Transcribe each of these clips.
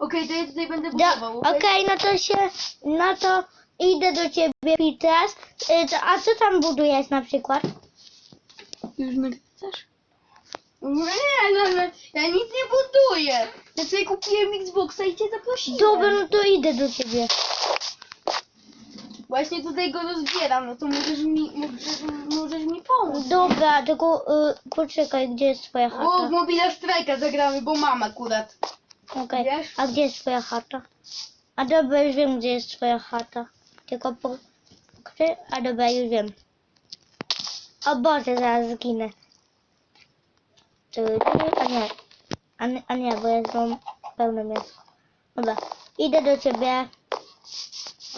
Okej, to ja tutaj będę Do- budował, Okej, okej? no to się, no to idę do ciebie teraz. Y, A co tam budujesz na przykład? Już nagrywasz? Nie, no, no, ja nic nie buduję. Ja sobie kupiłem Xboxa i cię zaprosiłem. Dobra, no to idę do ciebie. Właśnie tutaj go rozbieram, no to możesz mi, możesz, możesz mi pomóc. Dobra, tylko y, poczekaj, gdzie jest twoja O, w chata? Mobile Strike'a zagramy, bo mam akurat. Okej, wiesz? a gdzie jest twoja chata? A dobra, już wiem, gdzie jest twoja chata. Tylko po... Gdzie? A dobra, już wiem. O Boże, zaraz zginę. A nie. A, nie- a nie, bo jest mam pełne miasto. Dobra, idę do ciebie.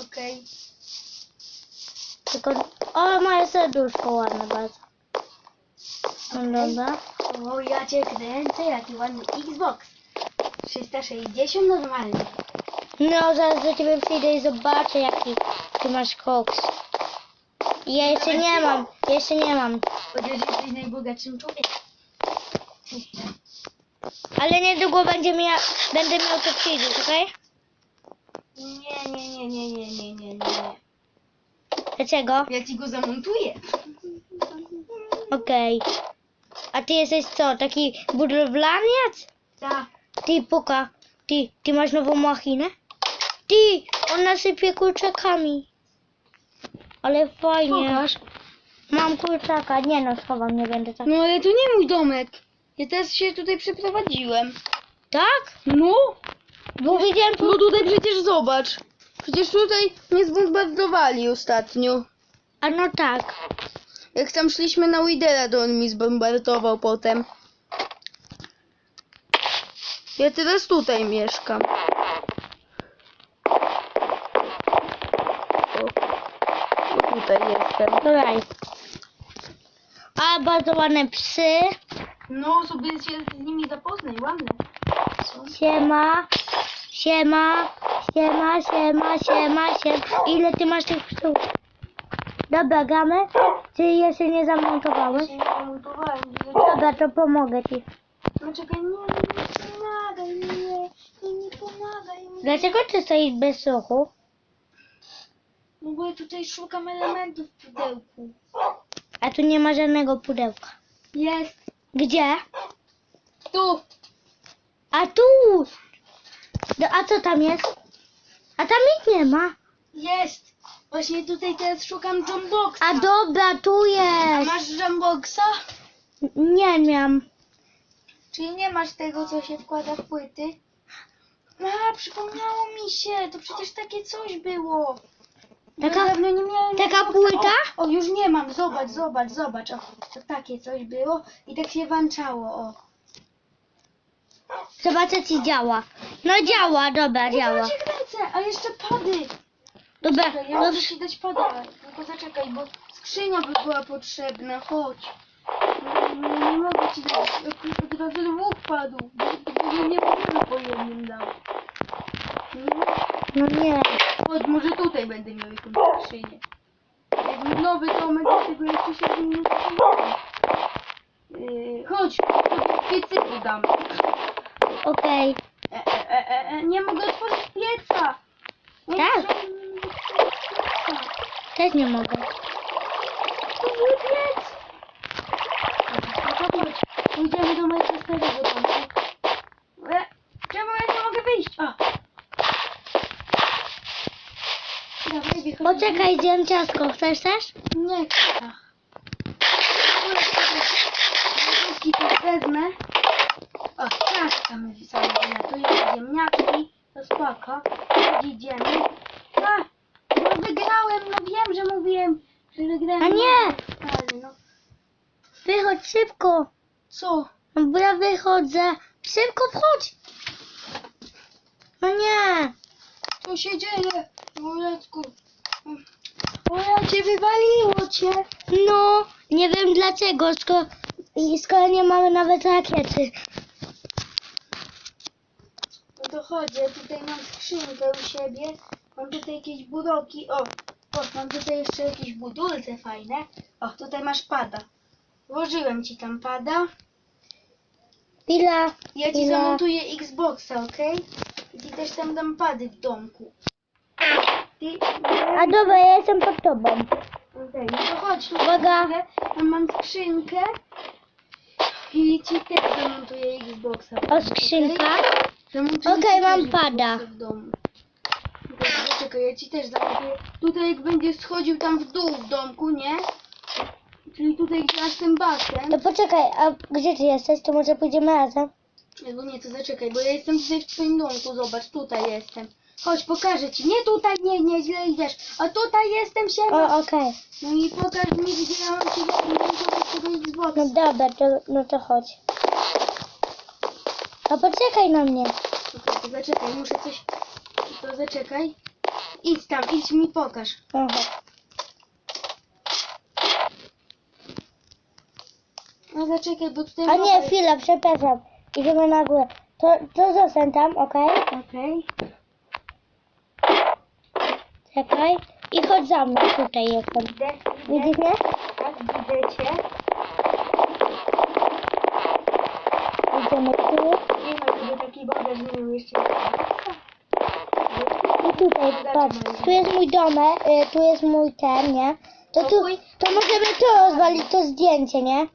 Okej. Tylko... O, moje serduszko ładne bardzo. No dobra. O, ja cię kręcę, jaki ładny Xbox. 360 normalnie. No, zaraz do ciebie przyjdę i zobaczę, jaki ty masz koks. Ja jeszcze nie mam, jeszcze nie mam. Chociaż jesteś najbogatszym człowiekiem. Ale niedługo będzie mia będę miał to przyjść, okej? Nie, nie, nie, nie, nie, nie, nie, nie. Dlaczego? Ja ci go zamontuję. Okej. A ty jesteś co, taki budowlaniec? Tak. Ty, puka, ty, ty masz nową machinę? Ty, ona sypie kurczakami. Ale fajnie. Pokaż. Mam kurczaka, nie no, schowam, nie będę tak. No ale to nie mój domek. Ja teraz się tutaj przeprowadziłem. Tak? No? Bo widziałem tu... No tutaj przecież zobacz. Przecież tutaj mnie zbombardowali ostatnio. A no tak. Jak tam szliśmy na Widera, to on mi zbombardował potem. Ja teraz tutaj mieszkam. O, o tutaj jestem. Dobra. A bardzo ładne psy. No, sobie się z nimi zapoznaj, ładne. Siema. Siema. Siema, siema, siema, siema. Ile ty masz tych psów? Dobra, gramy? Czy jeszcze nie zamontowałeś? Się nie zamontowałem. Dobra, to pomogę ci. No czekaj, nie, nie pomagaj, nie, nie, nie pomagaj mi. Dlaczego ty stoisz bez ruchu? No bo ja tutaj szukam elementów w pudełku. A tu nie ma żadnego pudełka. Jest. Gdzie? Tu. A tu! No, a co tam jest? A tam nic nie ma. Jest. Właśnie tutaj teraz szukam Jumboxa. A dobra, tu A jest. masz Jumboxa? Nie miałam. Czyli nie masz tego, co się wkłada w płyty? A, przypomniało mi się. To przecież takie coś było. Ja Taka- dawno nie miałem taka płyta? O, już nie mam. Zobacz, zobacz, zobacz. O, to takie coś było i tak się włączało. O. Zobaczę, czy działa. No działa, dobra, Ja działa. cię kręcę, a jeszcze pady. Dobra, Czekaj, ja no, muszę ci dać pada. Tylko zaczekaj, bo skrzynia by była potrzebna. Chodź. Nie, nie mogę ci dać od- od razu dwóch padów, bo bo nie możemy po jednym dał. Nie? no nie. Chodź, może tutaj będę miał jakąś skrzynię. Nowy domek, do tego jeszcze się nie przyjdzie. Yy, chodź, piecyku dam. Okej. E, e, e, e, e, nie mogę otworzyć pieca. Nie Tak. mogę otworzyć pieca. Też nie mogę. To zły piec. No to chodź, pójdziemy do mojego starego domku. E, Czemu ja nie mogę wyjść? A. Dawaj, wychodź. Poczekaj, zjem ciastko. Chcesz też? Nie chcę. Lodówki też wezmę. O, ciastka my sobie wylatuje, ziemniaczki, to spoko. Chodź, idziemy. A, no wygrałem, no wiem, że mówiłem, że wygrałem. A nie! Ale no, Wychodź szybko. co? No bo ja wychodzę. Szybko wchodź. No nie. Co się dzieje? Wujeczku. O, ja cię wywaliło cię. No, nie wiem dlaczego, skoro, i skoro nie mamy nawet rakiety. No to chodź, ja tutaj mam skrzynkę u siebie. Mam tutaj jakieś budoki. O, o, mam tutaj jeszcze jakieś budulce fajne. O, tutaj masz pada. Włożyłem ci tam pada. Ile? Ja ci zamontuję Xboxa, okej? Ci też tam dam pady w domku. Ty, A dobra, ja jestem pod tobą. Okej, no to chodź tu. Uwaga. Tam mam skrzynkę. I ci też zamontuję Xboxa. O, skrzynka. Zamontuję Okej, ci mam też pada. Xboxa W domu. Dobra, Czekaj, ja ci też zamontuję. Tutaj jak będziesz schodził tam w dół w domku, nie? Czyli tutaj gdzie masz ten basen. To poczekaj, a gdzie ty jesteś? To może pójdziemy razem? Albo nie, to zaczekaj, bo ja jestem tutaj w twoim domku, zobacz, tutaj jestem. Chodź, pokażę ci. Nie tutaj, nie, nie, źle idziesz. A tutaj jestem się. O, okej. No i pokaż mi, gdzie ja mam ci tego Xboxa. No dobra, to, no to chodź. A poczekaj na mnie. Okej, to zaczekaj, muszę coś... To zaczekaj. Idź tam, idź mi pokaż. Aha. No zaczekaj, bo tutaj... A nie, chwila, przepraszam. Idziemy na górę. To, to zostań tam, okej? Okej. Czekaj. I chodź za mną, tutaj jestem. Idę, Widzisz mnie? Tak, widzę cię. Idziemy tu. Nie ma sobie taki bagaż, nie miał jeszcze... I tutaj, patrz. Tu jest mój domek, y, tu jest mój ten, nie? To tu, to możemy tu rozwalić to zdjęcie, nie?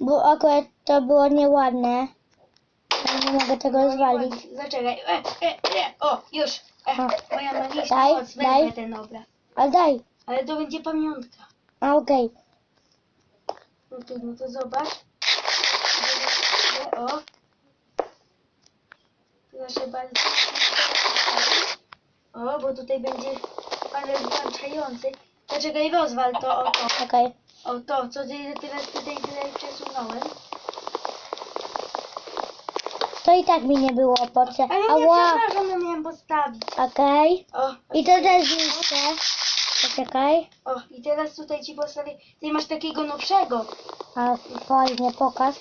Bo akurat to było nieładne. Nie mogę tego rozwalić. Zaczekaj. E, e, e. O, już. E, A. moja magiczna Daj, moc, daj. wezmę ten obraz. Ale daj. Ale to będzie pamiątka. A okej. No to, no to zobacz. O. Proszę bardzo. O, bo tutaj będzie panel włączający. Poczekaj, rozwal to, o to. Okej. O to, co ty teraz tutaj tyle przesunąłem. To i tak mi nie było potrzebne. Ale nie, Ała. przepraszam, no miałem postawić. Okej. O, I to też zniszczę. Poczekaj. o, i teraz tutaj ci postawię. Ty masz takiego nowszego. A fajnie, pokaż.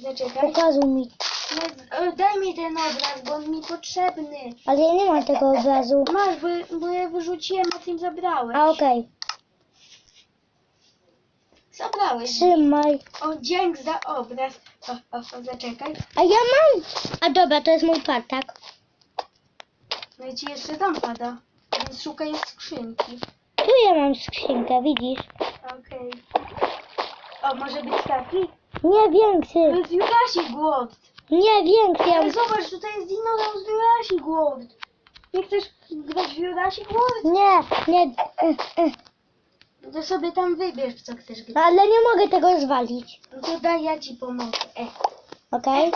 Zaczekaj. Pokazuj mi. No, e, daj mi ten obraz, bo on mi potrzebny. Ale ja nie mam tego obrazu. Masz, bo, bo ja wyrzuciłem, a ty zabrałeś. A okej. Zabrałeś. Trzymaj. O, dzięki za obraz. O, o, o, zaczekaj. A ja mam. A dobra, to jest mój pad, tak? No i ci jeszcze tam pada. Więc szukaj skrzynki. Tu ja mam skrzynkę, widzisz? Okej. O, może być taki? Nie To większy. jest Jurasi głod. Nie większy. Ja... Ale zobacz, tutaj jest dinozaur z Jurasi głod. Nie chcesz grać w Jurasi głod? Nie, nie. No to sobie tam wybierz, co chcesz grać. Ale nie mogę tego zwalić. No to daj, ja ci pomogę. E, Okej?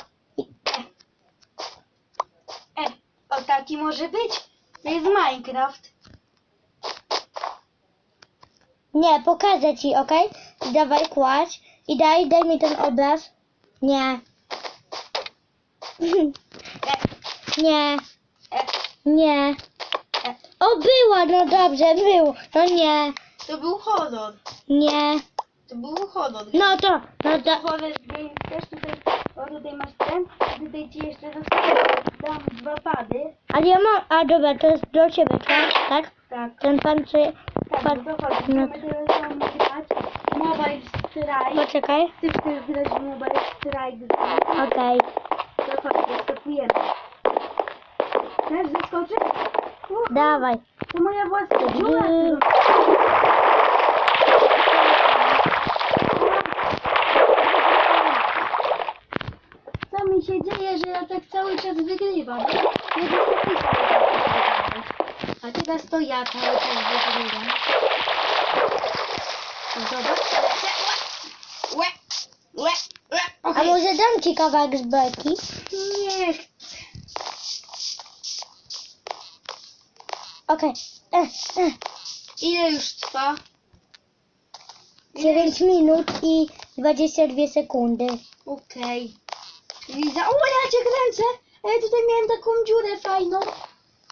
e. O, taki może być? To jest Minecraft. Nie, pokażę ci, okej? Dawaj, kładź. I daj, daj mi ten obraz. Nie. E, Nie. e, Nie. e. O, była, no dobrze, był. No nie. To był horror. Nie. To był horror. No to, no to. Horror game też tutaj. O, tutaj masz ten. a Tutaj ci jeszcze zostawię. Dam dwa pady. Ale ja mam, a dobra, to jest do ciebie, tak? Tak? Ten pan, czy... Tak, pan... no to chodź. No. Będziemy teraz tam grać. Mobile Strike. Poczekaj. Ty chcesz grać w Mobile Strike z nami? Okej. To chodź, zeskakujemy. Chcesz zeskoczyć? Uhu. Dawaj. To moja własna dziura. Mm. Co mi się dzieje, że ja tak cały czas wygrywam? Cały czas wygrywałeś? A teraz to ja cały czas wygrywam. Zobacz. Łe, łe, łe. A Okej. może dam ci kawałek z beki? Okej. E, e. Ile już trwa? 9 minut i 22 sekundy. Okej. Liza, o ja cię kręcę! A ja tutaj miałem taką dziurę fajną.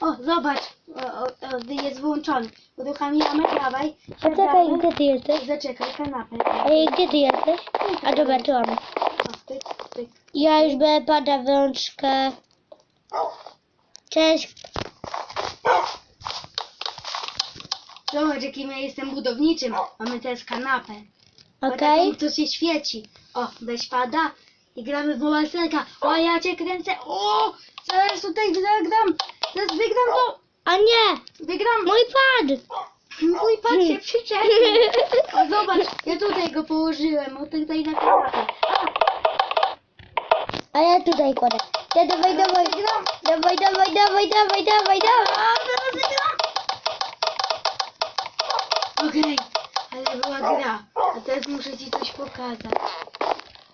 O, zobacz. O, o, o, jest wyłączony. Uruchamiamy, dawaj. Poczekaj, siadamy. gdzie ty jesteś? Zaczekaj, kanapę. Ej, gdzie ty jesteś? A dobra, tu mam. O, tyk, tyk. Ja już będę pada w rączkę. Cześć. Zobacz, jakim ja jestem budowniczym. Mamy też kanapę. Okej. Taką, co się świeci. O, weź pada i gramy w Mobalserka. O, ja cię kręcę. O, zaraz tutaj zagram. nie! Wygram. Mój pad! Mój pan się przyczepił. O, zobacz, ja tutaj go położyłem, o tutaj na kanapie. A ja tutaj kładę. Ja dawaj, dawaj, dawaj, dawaj, dawaj, dawaj, dawaj, dawaj. Okej, ale była gra. A teraz muszę ci coś pokazać.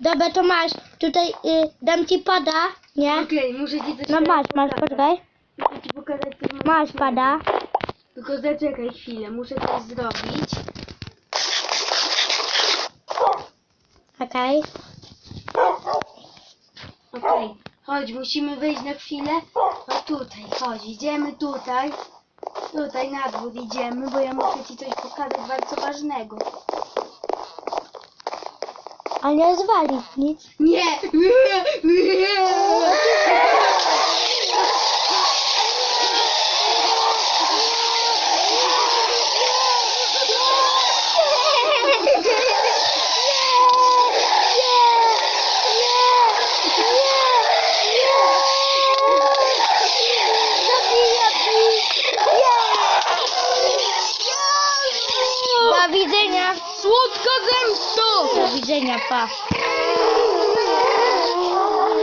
Dobra, to masz. Tutaj y, dam ci pada, nie? Okej, muszę ci coś No masz, masz, pokazać. poczekaj. Muszę ci pokazać coś Masz magicznego. pada. Tylko zaczekaj chwilę, muszę coś zrobić. Okej. Okej, chodź, musimy wejść na chwilę. O tutaj, chodź, idziemy tutaj. Tutaj na dwór idziemy, bo ja muszę ci coś pokazać bardzo ważnego. A nie zwalić nic. Nie! Do